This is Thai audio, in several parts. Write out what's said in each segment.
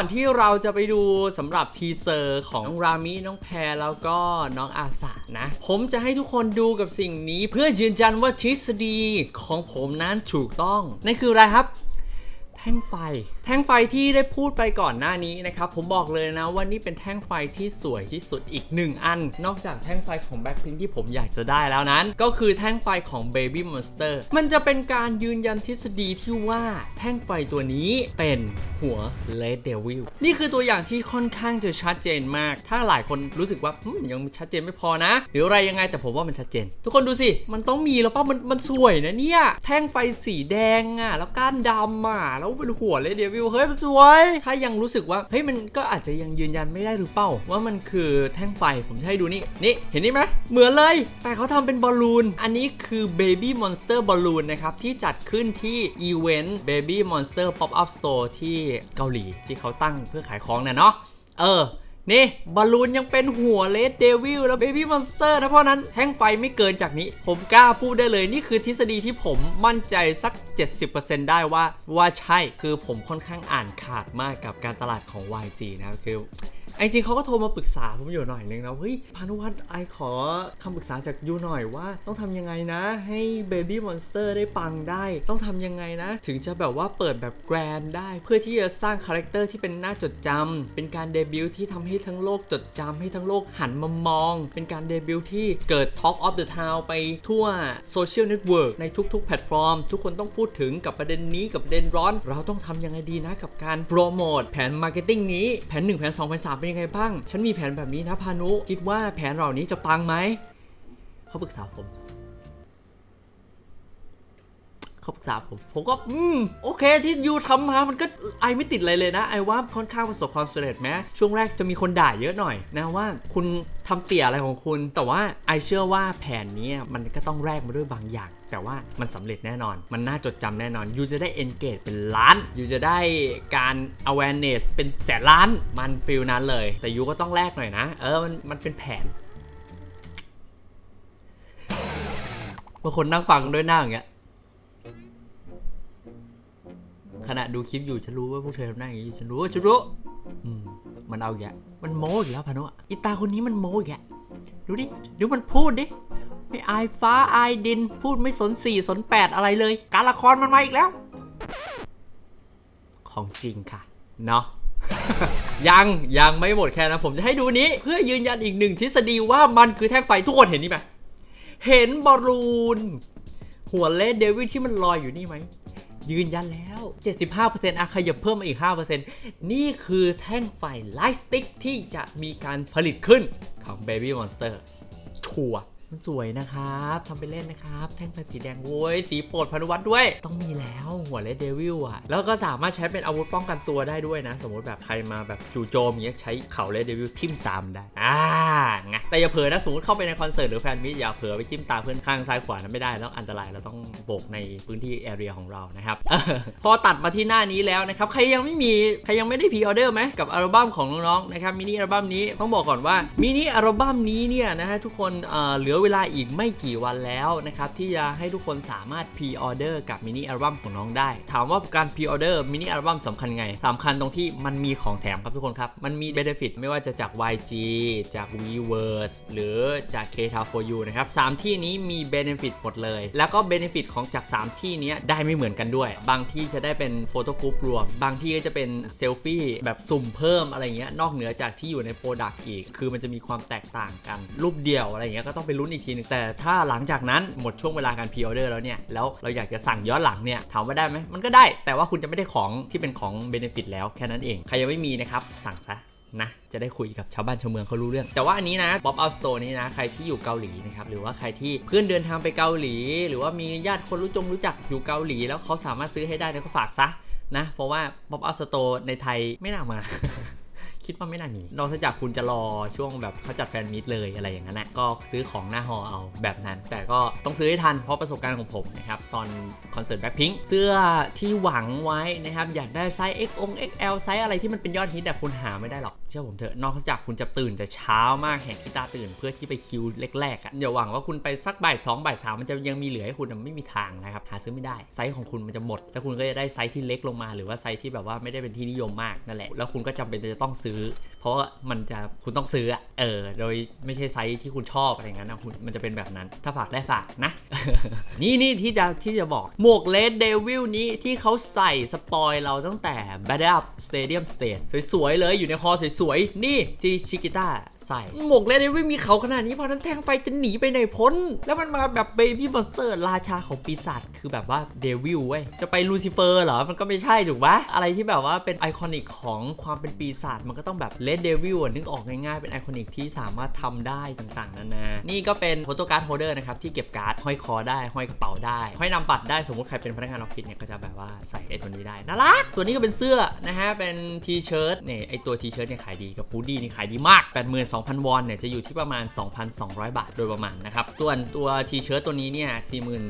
ก่อนที่เราจะไปดูสำหรับทีเซอร์ของน้องรามิน้องแพรแล้วก็น้องอาสานะ ผมจะให้ทุกคนดูกับสิ่งนี้เพื่อยืนยันว่าทฤษฎีของผมนั้นถูกต้อง นั่นคืออะไรครับ แท่งไฟ แท่งไฟที่ได้พูดไปก่อนหน้านี้นะครับผมบอกเลยนะว่านี่เป็นแท่งไฟที่สวยที่สุดอีกหนึ่งอัน นอกจากแท่งไฟของ Blackpink ที่ผมอยากจะได้แล้วนั้น ก็คือแท่งไฟของ Baby Monster มันจะเป็นการยืนยันทฤษฎีที่ว่าแท่งไฟตัวนี้เป็นหัว Red Devil นี่คือตัวอย่างที่ค่อนข้างจะชัดเจนมาก ถ้าหลายคนรู้สึกว่ายังชัดเจนไม่พอนะ หรืออะไรยังไงแต่ผมว่ามันชัดเจน ทุกคนดูสิ มันต้องมีแล้วป่ะมันมันสวยนะเนี่ยแท่งไฟสีแดงอะแล้วก้านดำอะแล้วเป็นหัวเลเดวิลเฮ้ยมันสวยถ้ายังรู้สึกว่าเฮ้ยมันก็อาจจะยังยืนยันไม่ได้หรือเปล่าว่ามันคือแท่งไฟผมจะให้ดูนี่นี่เห็นนี่ไหมเหมือนเลย แต่เขาทำเป็นบอลลูน อันนี้คือ Baby Monster Balloon นะครับที่จัดขึ้นที่อีเวนต์ Baby Monster Pop Up Store ที่เกาหลีที่เขาตั้งเพื่อขายของน่ะเนาะเออนี่บอลลูนยังเป็นหัวเลดเดวิลแล้วเบบี้มอนสเตอร์นะเพราะนั้นแท่งไฟไม่เกินจากนี้ ผมกล้าพูดได้เลยนี่คือทฤษฎีที่ผมมั่นใจสัก 70%ได้ว่าว่าใช่คือผมค่อนข้างอ่านขาดมากกับการตลาดของ YG นะครับคือจริงเขาก็โทรมาปรึกษาผมอยู่หน่อยนึงนะเฮ้ยพานุวัฒน์ไอขอคำปรึกษาจากยูหน่อยว่า ต้องทำยังไงนะ ให้ Baby Monster ได้ปังได้ ต้องทำยังไงนะ ถึงจะแบบว่าเปิดแบบแกรนได้ เพื่อที่จะสร้างคาแรคเตอร์ที่เป็นหน่าจดจำเป็นการเดบิวต์ที่ทำให้ทั้งโลกจดจำให้ทั้งโลกหันมามอง เป็นการเดบิวต์ที่เกิด Talk of the Town ไปทั่วโซเชียลเน็ตเวิร์กในทุกๆ แพลตฟอร์ม ทุกคนต้องพูดถึงกับประเด็นนี้กับประเด็นร้อน เราต้องทำยังไงดีนะกับการโปรโมทแผนมาร์เก็ตติ้งนี้แผน 1 แผน 2 แผน 3 เป็นยังไงบ้าง ฉันมีแผนแบบนี้นะพานุ คิดว่าแผนเหล่านี้จะปังไหมเขาปรึกษาผม เขาปรึกษาผม ผมก็อืมโอเคที่ยูทำมามันก็ไอไม่ติดอะไรเลยนะ ไอว่าค่อนข้างประสบความสำเร็จแม้ช่วงแรกจะมีคนด่าเยอะหน่อยนะว่าคุณทำเตี่ยอะไรของคุณ แต่ว่าไอเชื่อว่าแผนนี้มันก็ต้องแลกมาด้วยบางอย่าง แต่ว่ามันสำเร็จแน่นอน มันน่าจดจำแน่นอนยูจะได้ engage เป็นล้านยูจะได้การ awareness เป็นแสนล้านมันฟิลนั้นเลย แต่ยูก็ต้องแลกหน่อยนะ เออมันมันเป็นแผนบางคนนั่งฟังด้วยหน้าอย่างเงี้ย ขณะดูคลิปอยู่ฉันรู้ว่าพวกเธอทำหน้าอย่างนี้ฉันรู้ว่าฉันรู้อืมมันเอาอีกแล้วมันโม้อีกแล้วพานุอะอีตาคนนี้มันโม้อีกแล้วดูดิดูมันพูดดิไม่อายฟ้าอายดิน พูดไม่สนสี่สนแปดอะไรเลย การละครมันมาอีกแล้ว ของจริงค่ะ เนาะยังยังไม่หมดแค่นะผมจะให้ดูนี้ เพื่อยืนยันอีกหนึ่งทฤษฎีว่ามันคือแท่งไฟทุกคนเห็นนี่ไหมเห็นบอลลูน หัวเลดเดวิดที่มันลอยอยู่นี่ไหม ยืนยันแล้ว 75%อะขยับเพิ่มมาอีก 5%นี่คือแท่งไฟไลท์สติ๊กที่จะมีการผลิตขึ้นของ Baby Monster ชัวร์ มันสวยนะครับทำไปเล่นนะครับ แท่งไฟสีแดงโว้ยสีโปรดพนุวัตด้วย ต้องมีแล้วหัวเลดเดวิลอะแล้วก็สามารถใช้เป็นอาวุธป้องกันตัวได้ด้วยนะ สมมติแบบใครมาแบบจู่โจมอย่างเงี้ยใช้เข่าเลดเดวิลทิ่มตามได้ อ่าไงแต่อย่าเผลอนะสมมติเข้าไปในคอนเสิร์ตหรือแฟนมิตอย่าเผลอไปจิ้มตาเพื่อนข้างซ้ายขวานั้นไม่ได้แล้วอันตรายเราต้องโบกในพื้นที่แอเรียของเรานะครับพอตัดมาที่หน้านี้แล้วนะครับใครยังไม่มีใครยังไม่ได้พรีออเดอร์ไหมกับอัลบั้มของน้องๆนะครับมินิอัลบั้มนี้ต้องบอกก่อนว่ามินิอัลบั้มนี้เนี่ยนะฮะทุกคนเหลือเวลาอีกไม่กี่วันแล้วนะครับที่จะให้ทุกคนสามารถพรีออเดอร์กับมินิอัลบั้มของน้องได้ ถามว่าการพรีออเดอร์มินิอัลบั้มสำคัญไงสำคัญตรงที่มันมีของแถมครับทุกคนครับ มันมีเบนฟิตไม่ว่าจะจาก YG จาก Weverse หรือจาก k t a for you นะครับสามที่นี้มีเบนฟิตหมดเลย แล้วก็เบนฟิตของจาก 3 ที่นี้ได้ไม่เหมือนกันด้วย บางที่จะได้เป็นโฟโต้กรุ๊ปรวม บางที่ก็จะเป็นเซลฟี่แบบสุ่มเพิ่มอะไรเงี้ยนอกเหนือจากที่อยู่ในโปรดักต์อีก คือมันจะมีความแตกต่างกันรูปเดียวอะไรเงี้ยก็ต้องไปลุ้นอีกทีนึงแต่ถ้าหลังจากนั้นหมดช่วงเวลาการพรีออเดอร์แล้วเนี่ยแล้วเราอยากจะสั่งย้อนหลังเนี่ยถามว่าได้ไหมมันก็ได้ แต่ว่าคุณจะไม่ได้ของที่เป็นของเบเนฟิตแล้วแค่นั้นเอง ใครยังไม่มีนะครับสั่งซะนะจะได้คุยกับชาวบ้านชาวเมืองเขารู้เรื่อง แต่ว่าอันนี้นะ Pop Up Store นี้นะ ใครที่อยู่เกาหลีนะครับ หรือว่าใครที่เพื่อนเดินทางไปเกาหลี หรือว่ามีญาติคนรู้จงรู้จักอยู่เกาหลี แล้วเขาสามารถซื้อให้ได้เนี่ยก็ฝากซะนะ เพราะว่า Pop Up Store ในไทยไม่น่ามา คิดว่าไม่น่ามี นอกจากคุณจะรอช่วงแบบเขาจัดแฟนมิตเลยอะไรอย่างนั้นนะก็ซื้อของหน้าฮอลเอาแบบนั้น แต่ก็ต้องซื้อให้ทันเพราะประสบการณ์ของผมนะครับตอนคอนเสิร์ตแบ็คพิงเสื้อที่หวังไว้นะครับอยากได้ไซส์ X อง XL ไซส์อะไรที่มันเป็นยอดฮิตแต่คุณหาไม่ได้หรอกเชื่อผมเถอะนอกจากคุณจะตื่นแต่เช้ามากแหกกีตาร์ตื่นเพื่อที่ไปคิวแรกๆอะอย่าหวังว่าคุณไปสักบ่ายสองบ่ายสามมันจะยังมีเหลือให้คุณไม่มีทางนะครับหาซื้อไม่ได้ไซส์ของคุณมันจะหมด แล้วคุณก็จะได้ไซส์ที่เล็กลงมา หรือว่าไซส์ที่แบบว่าไม่ได้เป็นที่นิยมมากนั่นแหละแล้วคุณก็จำเป็นจะต้องซื้อเพราะมันจะคุณต้องซื้อเออ โดยไม่ใช่ไซส์ที่คุณชอบอะไรเงี้ยนะคุณมันจะเป็นแบบนั้น ถ้าฝากได้ฝากนะ นี่นี่ที่จะที่จะบอกหมวกเลดเดวิลนี้ที่เขาใส่สปอยเราตั้งแต่ b a d d l e Up Stadium Stage สวยๆเลยอยู่ในคอสวยๆ นี่ที่ชิกิต้า ใส่หมวกเลดเดวิลมีเขาขนาดนี้เพราะนั้นแทงไฟจะหนีไปไหนพ้น แล้วมันมาแบบเบบี้มอนสเตอร์ราชาของปีศาจคือแบบว่าเดวิลเว้ยจะไปลูซิเฟอร์เหรอมันก็ไม่ใช่ถูกปะอะไรที่แบบว่าเป็นไอคอนิกของความเป็นปีศาจมันก็ต้องแบบเลดเดวิลนึกออกง่ายๆเป็นไอคอนิกที่สามารถทำได้ต่างๆนานานี่ก็เป็นโฟโต้การ์ดโฮเดอร์นะครับที่เก็บการ์ดห้อยคอได้ห้อยกระเป๋าได้ห้อยนำบัตรได้สมมติใครเป็นพนักงานออฟฟิศเนี่ยก็จะแบบว่าใส่ไอตัวนี้ได้น่ารักตัวนี้ก็เป็นเสื้อนะฮะเป็นทีเชิ้ตเนี่ยไอตัวทีเชิ้ตเนี่ยขายดีกับฮูดดี้นี่ขายดีมาก2,000 วอนเนี่ยจะอยู่ที่ประมาณ 2,200 บาทโดยประมาณนะครับ ส่วนตัวทีเชิ้ตตัวนี้เนี่ย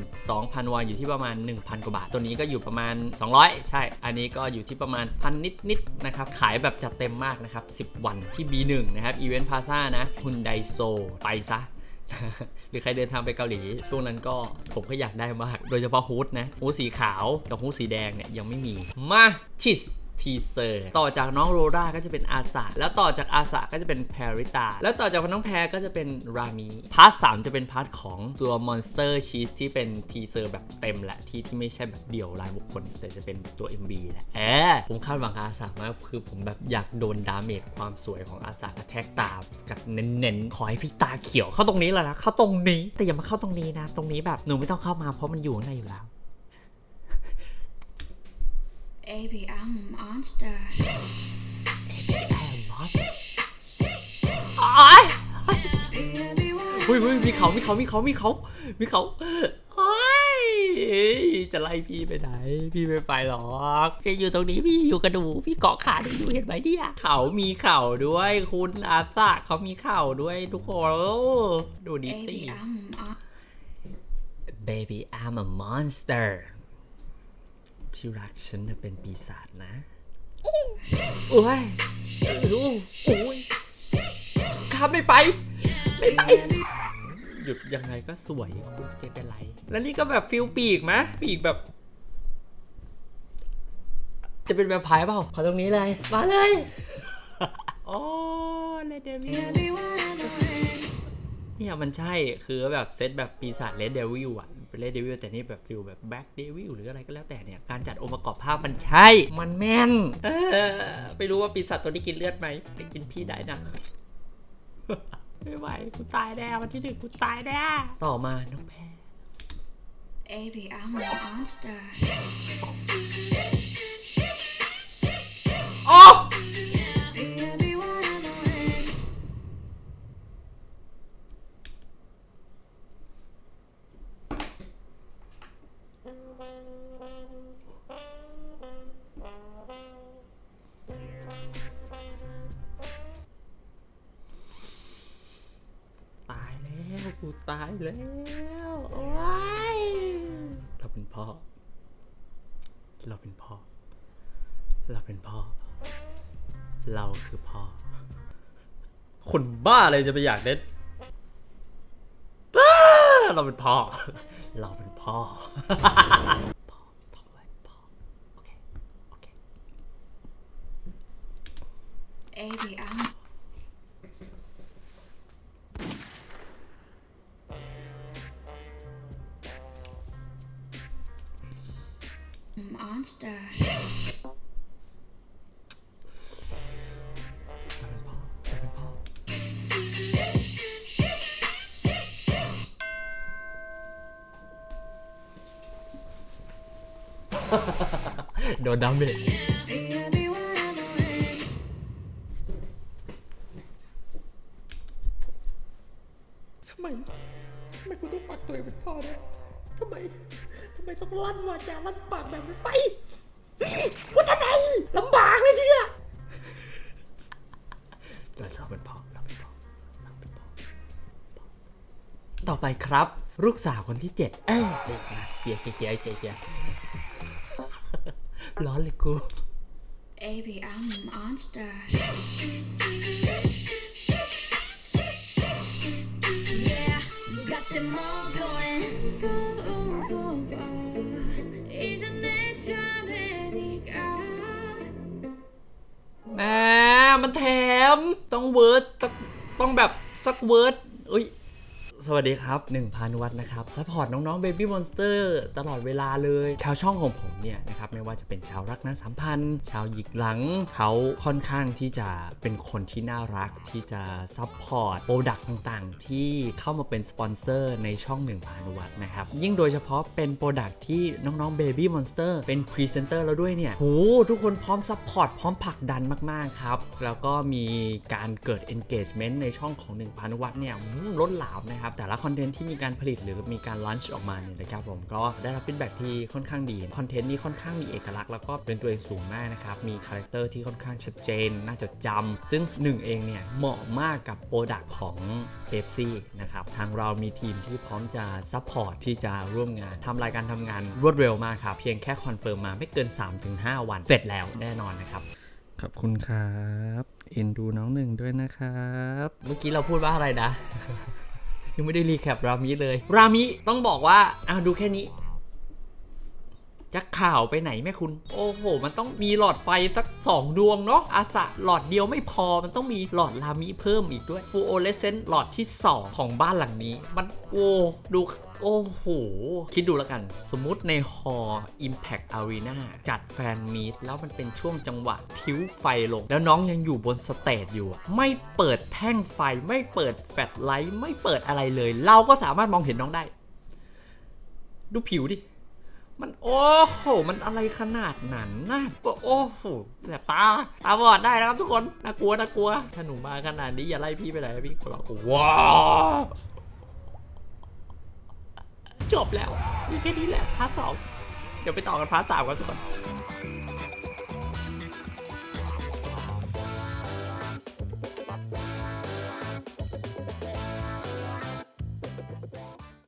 42,000 วอนอยู่ที่ประมาณ 1,000 กว่าบาท ตัวนี้ก็อยู่ประมาณ 200 ใช่ อันนี้ก็อยู่ที่ประมาณพันนิดๆนะครับ ขายแบบจัดเต็มมากนะครับ 10 วันที่ B1 นะครับอีเวนต์พาซ่านะฮุนไดโซไปซะหรือใครเดินทางไปเกาหลี ช่วงนั้นก็ผมก็อยากได้มาก โดยเฉพาะฮูดนะฮูดสีขาวกับฮูดสีแดงเนี่ยยังไม่มีมาชิส ทีเซอร์ต่อจากน้องโรราก็จะเป็นอาสาแล้วต่อจากอาสาก็จะเป็นแพริตา แล้วต่อจากน้องแพรก็จะเป็นรามีพาร์ทสามจะเป็นพาร์ทของตัวมอนสเตอร์ชีสที่เป็นทีเซอร์แบบเต็มแหละที่ที่ไม่ใช่แบบเดี่ยวรายบุคคล แต่จะเป็นตัว MB แหละเออผมคาดหวังอาสามากคือผมแบบอยากโดนดาเมจความสวยของอาสากระแทกตากับเน้นๆขอให้พี่ตาเขียวเข้าตรงนี้เลยนะเข้าตรงนี้แต่อย่ามาเข้าตรงนี้นะ ตรงนี้แบบหนูไม่ต้องเข้ามาเพราะมันอยู่ข้างในอยู่แล้ว Baby, I'm a monster. อ้าย Baby, why อุ้ยอุ้ยมีเขา มีเขา มีเขา มีเขา มีเขาโอ้ยจะไล่พี่ไปไหน พี่ไม่ไปหรอกจะอยู่ตรงนี้พี่อยู่กระดูพี่เกาะขาหนูอยู่เห็นไหมเนี่ยเขามีเข่าด้วยคุณอาซาเขามีเข่าด้วยทุกคนดูดิสิ Baby, I'm a mon- Baby I'm a monster ที่รักฉันน่ะเป็นปีศาจนะโอ้ยโอ้ยข้ามไม่ไป ไม่ไป หยุดยังไงก็สวยคุณเจเป็นไร แล้วนี่ก็แบบฟิลปีกมะปีกแบบ จะเป็นแบบพายเปล่าขอตรงนี้เลย มาเลยโอ้เลเดวิล Baby, why เนี่ยมันใช่คือแบบเซตแบบปีศาจเลดเดวิลอะ เป็นเลดเดวิลแต่นี่แบบฟิลแบบแบ็กเดวิลหรืออะไรก็แล้วแต่เนี่ย การจัดองค์ประกอบภาพมันใช่ มันแม่น เออ ไม่รู้ว่าปีศาจตัวนี้กินเลือดไหมไปกินพี่ได้นะไม่ไหวกูตายแน่วันที่หนึ่งกูตายแน่ต่อมาน้องแพร Baby, I'm a monster. กูตายแล้วโอ้ยเราเป็นพ่อ เราเป็นพ่อ เราเป็นพ่อ เราคือพ่อ คนบ้าเลยจะไปอยากเล่นอ้าเราเป็นพ่อ เราเป็นพ่อ พ่อท่องไว้พ่อ โอเค โอเค Baby, I'm a monster. เราเป็นพ่อเรา เป็นพ่อโดนดาเมจ Baby, why ทำไมทำไมกูต้องปักตัวเองเป็นพ่อด้วยทำไมทำไมต้องลั่นวาจาลั่นปากแบบนี้ไป ครับ ลูกสาวคนที่เจ็ดเอ้ยเด็กนะเสียเสียเสียเสียเสียร้อนเลยกู ABM monster แม่มันแถม ต้องเวิร์ดต้องแบบสักเวิร์ดอุ้ย สวัสดีครับ1พันวัตนะครับซัพพอร์ตน้องๆ Baby Monster ตลอดเวลาเลย ชาวช่องของผมเนี่ยนะครับไม่ว่าจะเป็นชาวรักนะสัมพันธ์ ชาวหยิกหลัง เขาค่อนข้างที่จะเป็นคนที่น่ารักที่จะซัพพอร์ตโปรดักต์ต่างๆ ที่เข้ามาเป็นสปอนเซอร์ในช่อง1พันวัตนะครับ ยิ่งโดยเฉพาะเป็นโปรดักต์ที่น้องๆ Baby Monster เป็นพรีเซนเตอร์แล้วด้วยเนี่ยโหทุกคนพร้อมซัพพอร์ตพร้อมผลักดันมากๆครับแล้วก็มีการเกิด engagement ในช่องของ1,000วัตต์เนี่ยล้นหลามนะครับแต่ละคอนเทนต์ที่มีการผลิตหรือมีการลันช์ออกมาเนี่ยนะครับผมก็ได้รับฟีดแบ็กที่ค่อนข้างดีคอนเทนต์นี้ค่อนข้างมีเอกลักษณ์แล้วก็เป็นตัวเองสูงมากนะครับมีคาแรคเตอร์ที่ค่อนข้างชัดเจน น่าจดจำซึ่งหนึ่งเองเนี่ยเหมาะมากกับโปรดักต์ของเ e ปซี่นะครับทางเรามีทีมที่พร้อมจะซัพพอร์ตที่จะร่วมงานทำรายการทำงานรวดเร็วมากครับ เพียงแค่คอนเฟิร์มมาไม่เกิน 3-5 วัน เสร็จแล้วแน่นอนนะครับขอบคุณครับ เอ็นดูน้องหนึ่งด้วยนะครับ เมื่อกี้เราพูดว่าอะไรนะ ยังไม่ได้รีแคปรามิเลย รามิต้องบอกว่าอะดูแค่นี้ จะข่าวไปไหนแม่คุณ โอ้โห มันต้องมีหลอดไฟสัก 2 ดวงเนาะอาสะหลอดเดียวไม่พอมันต้องมีหลอดรามิเพิ่มอีกด้วยฟูโอเลเซนต์หลอดที่ 2 ของบ้านหลังนี้ มันโอ้ดูโอ้โห คิดดูแล้วกัน สมมติในฮอ Impact Arena จัดแฟนมีตแล้วมันเป็นช่วงจังหวะทิ้วไฟลง แล้วน้องยังอยู่บนสเตจอยู่ ไม่เปิดแท่งไฟ ไม่เปิดแฟลชไลท์ ไม่เปิดอะไรเลย เราก็สามารถมองเห็นน้องได้ ดูผิวดิ มันโอ้โห มันอะไรขนาดนั้นนะโอ้โหแสบตา ตาบอดได้นะครับทุกคน น่ากลัว น่ากลัว ถ้าหนูมาขนาดนี้อย่าไล่พี่ไปไหนนะพี่ขอร้องว้าวจบแล้ว มีแค่นี้แหละพาร์ทสองเดี๋ยวไปต่อกันพาร์ทสามกันทุกคน